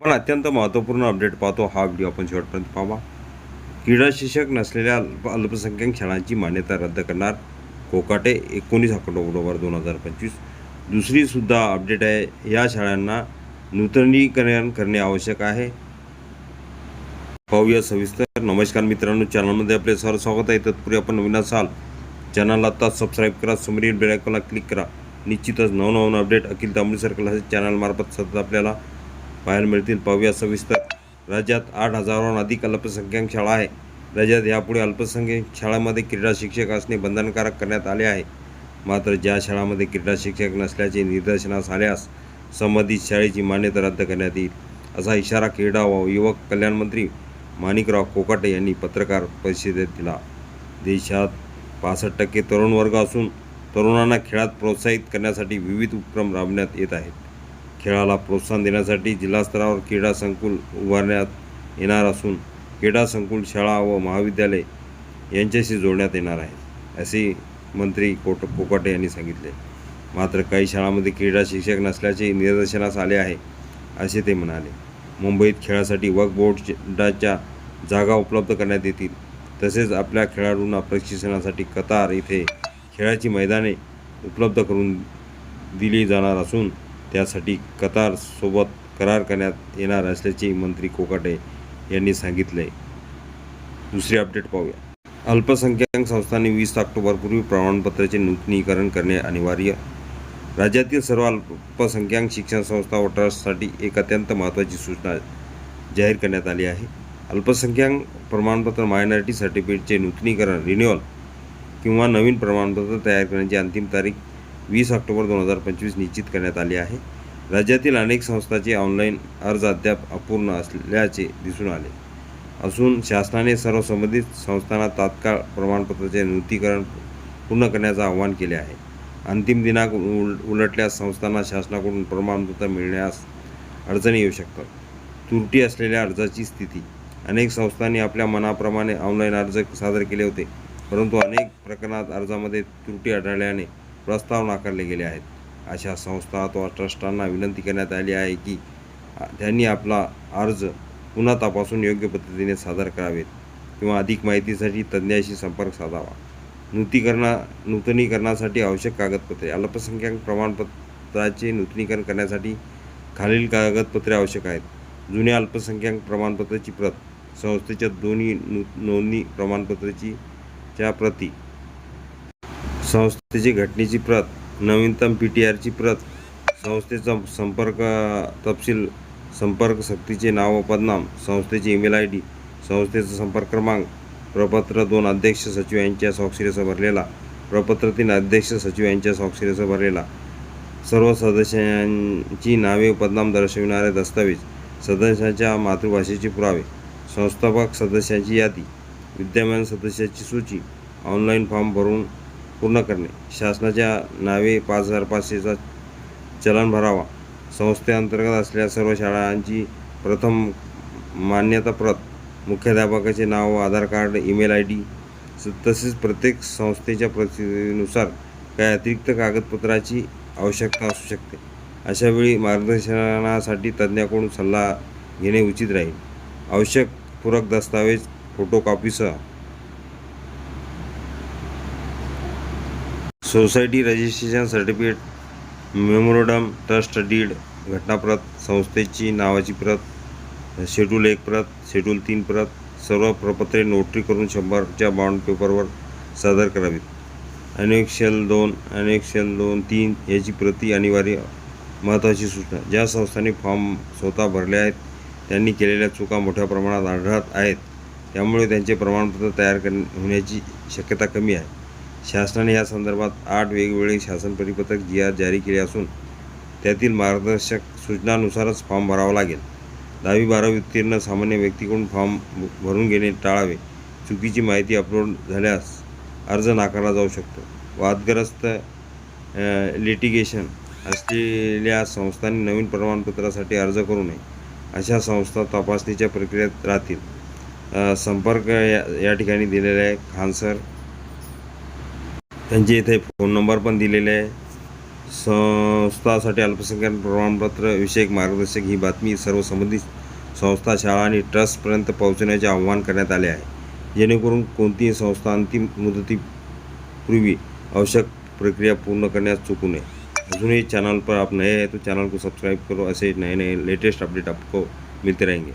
पण अत्यंत महत्त्वपूर्ण अपडेट पाहतो हा व्हिडिओ आपण शेवटपर्यंत पाहावा क्रीडा शिक्षक नसलेल्या अल्प अल्पसंख्याक शाळांची मान्यता रद्द करणार. कोकाटे एकोणीस ऑक्टोबर दोन हजार पंचवीस. दुसरीसुद्धा अपडेट आहे. या शाळांना नूतनीकरण करणे आवश्यक आहे. पाहूया सविस्तर. नमस्कार मित्रांनो चॅनलमध्ये आपले सर स्वागत आहे. तत्पूर्वी आपण नवीन असाल चॅनलला आता सबस्क्राईब करा समोरील बेलायकॉनला क्लिक करा. निश्चितच नवनवन अपडेट अखिल तांबडी सर्कल असे चॅनलमार्फत सतत आपल्याला पाहायला मिळतील. पाहूया सविस्तर. राज्यात आठ हजाराहून अधिक अल्पसंख्याक शाळा आहे. राज्यात यापुढे अल्पसंख्याक शाळांमध्ये क्रीडा शिक्षक असणे बंधनकारक करण्यात आले आहे. मात्र ज्या शाळांमध्ये क्रीडा शिक्षक नसल्याचे निदर्शनास आल्यास संबंधित शाळेची मान्यता रद्द करण्यात येईल. असा इशारा क्रीडा व युवक कल्याण मंत्री माणिकराव कोकाटे यांनी पत्रकार परिषदेत दिला. देशात पासष्ट टक्के तरुण वर्ग असून तरुणांना खेळात प्रोत्साहित करण्यासाठी विविध उपक्रम राबवण्यात येत आहेत. खेळाला प्रोत्साहन देण्यासाठी जिल्हास्तरावर क्रीडा संकुल उभारण्यात येणार असून क्रीडा संकुल शाळा व महाविद्यालय यांच्याशी जोडण्यात येणार आहे असे मंत्री कोट कोकाटे यांनी सांगितले. मात्र काही शाळांमध्ये क्रीडा शिक्षक नसल्याचे निदर्शनास आले आहे असे ते म्हणाले. मुंबईत खेळासाठी वक्फ बोर्डाच्या जागा उपलब्ध करण्यात येतील तसेच आपल्या खेळाडूंना प्रशिक्षणासाठी कतार इथे खेळाची मैदाने उपलब्ध करून दिली जाणार असून त्यासाठी कतारसोबत करार करण्यात येणार असल्याचे मंत्री कोकाटे यांनी सांगितले. दुसरी अपडेट पाहूया. अल्पसंख्याक संस्थांनी वीस ऑक्टोबरपूर्वी प्रमाणपत्राचे नूतनीकरण करणे अनिवार्य. राज्यातील सर्व अल्पसंख्याक शिक्षण संस्था व ट्रस्टसाठी एक अत्यंत महत्त्वाची सूचना जाहीर करण्यात आली आहे. अल्पसंख्याक प्रमाणपत्र मायनॉरिटी सर्टिफिकेटचे नूतनीकरण रिन्युअल किंवा नवीन प्रमाणपत्र तयार करण्याची अंतिम तारीख वीस ऑक्टोबर दोन हजार पंचवीस निश्चित करण्यात आली आहे. राज्यातील अनेक संस्थांचे ऑनलाईन अर्ज अद्याप अपूर्ण असल्याचे दिसून आले. असून शासनाने सर्व संबंधित संस्थांना तात्काळ प्रमाणपत्राचे नूतनीकरण पूर्ण करण्याचं आवाहन केले आहे. अंतिम दिनांक उल उलटल्यास संस्थांना शासनाकडून प्रमाणपत्र मिळण्यास अडचणी येऊ शकतात. त्रुटी असलेल्या अर्जाची स्थिती. अनेक संस्थांनी आपल्या मनाप्रमाणे ऑनलाईन अर्ज सादर केले होते परंतु अनेक प्रकरणात अर्जामध्ये त्रुटी आढळल्याने प्रस्ताव नाकारले गेले आहेत. अशा संस्था अथवा ट्रस्टांना विनंती करण्यात आली आहे की त्यांनी आपला अर्ज पुन्हा तपासून योग्य पद्धतीने सादर करावेत किंवा अधिक माहितीसाठी तज्ज्ञाशी संपर्क साधावा. नूतीकरणा नूतनीकरणासाठी आवश्यक कागदपत्रे अल्पसंख्याक प्रमाणपत्राचे नूतनीकरण करण्यासाठी खालील कागदपत्रे आवश्यक आहेत. जुन्या अल्पसंख्याक प्रमाणपत्राची प्रत संस्थेच्या दोन्ही नोंदणी प्रमाणपत्राची च्या प्रती संस्थेची घटनेची प्रत नवीनतम पी टी आरची प्रत संस्थेचा संपर्क तपशील संपर्क सक्तीचे नाव व पदनाम संस्थेची ईमेल आय डी संस्थेचा संपर्क क्रमांक प्रपत्र दोन अध्यक्ष सचिव यांच्या स्वाक्षरीसह भरलेला प्रपत्र तीन अध्यक्ष सचिव यांच्या स्वाक्षरीसह भरलेला. सर्व सदस्यांची नावे व पदनाम दर्शविणारे दस्तावेज सदस्यांच्या मातृभाषेचे पुरावे संस्थापक सदस्यांची यादी विद्यमान सदस्याची सूची ऑनलाईन फॉर्म भरून पूर्ण करणे. शासनाच्या नावे पाच हजार पाचशेचा चलन भरावा. संस्थेअंतर्गत असलेल्या सर्व शाळांची प्रथम मान्यता प्रत मुख्याध्यापकाचे नाव Aadhaar card email I D तसेच प्रत्येक संस्थेच्या प्रतिनुसार काही अतिरिक्त कागदपत्राची आवश्यकता असू शकते. अशावेळी मार्गदर्शनासाठी तज्ज्ञाकडून सल्ला घेणे उचित राहील. आवश्यक पूरक दस्तावेज फोटोकॉपीसह society registration certificate memorandum trust deed घटनाप्रत संस्थेची नावाची प्रत शेड्यूल एक प्रत शेड्यूल तीन प्रत सर्व प्रपत्रे नोटरी करून शंभरच्या बॉन्ड पेपरवर सादर करावीत. अनेक्षल दोन अनेक्षल दोन तीन याची प्रती अनिवार्य महत्त्वाची सूचना. ज्या संस्थांनी फॉर्म स्वतः भरले आहेत त्यांनी केलेल्या चुका मोठ्या प्रमाणात आढळत आहेत. त्यामुळे त्यांचे प्रमाणपत्र तयार कर होण्याची शक्यता कमी आहे. शासनाने या संदर्भात आठ वेगवेगळे शासन परिपत्रक जी आर जारी केले असून त्यातील मार्गदर्शक सूचनानुसारच फॉर्म भरावा लागेल. दहावी बारावी उत्तीर्ण सामान्य व्यक्तीकडून फॉर्म भरून घेणे टाळावे. चुकीची माहिती अपलोड झाल्यास अर्ज नाकारला जाऊ शकतो. वादग्रस्त लिटिगेशन असलेल्या संस्थांनी नवीन प्रमाणपत्रासाठी अर्ज करू नये. अशा संस्था तपासणीच्या प्रक्रियेत राहतील. संपर्क या या ठिकाणी दिलेला आहे खानसर त्यांचे इथे फोन नंबर पण दिलेले आहे. संस्थासाठी अल्पसंख्याक प्रमाणपत्र विषयक मार्गदर्शक ही बातमी सर्व संबंधित संस्था शाळा आणि ट्रस्टपर्यंत पोहोचवण्याचे आवाहन करण्यात आले आहे. जेणेकरून कोणतीही संस्था अंतिम मुदतीपूर्वी आवश्यक प्रक्रिया पूर्ण करण्यास चुकू नये. अजूनही चैनल पर आप नए हैं तो चैनल को सब्सक्राइब करो. ऐसे नए नए लेटेस्ट अपडेट आपको मिलते रहेंगे.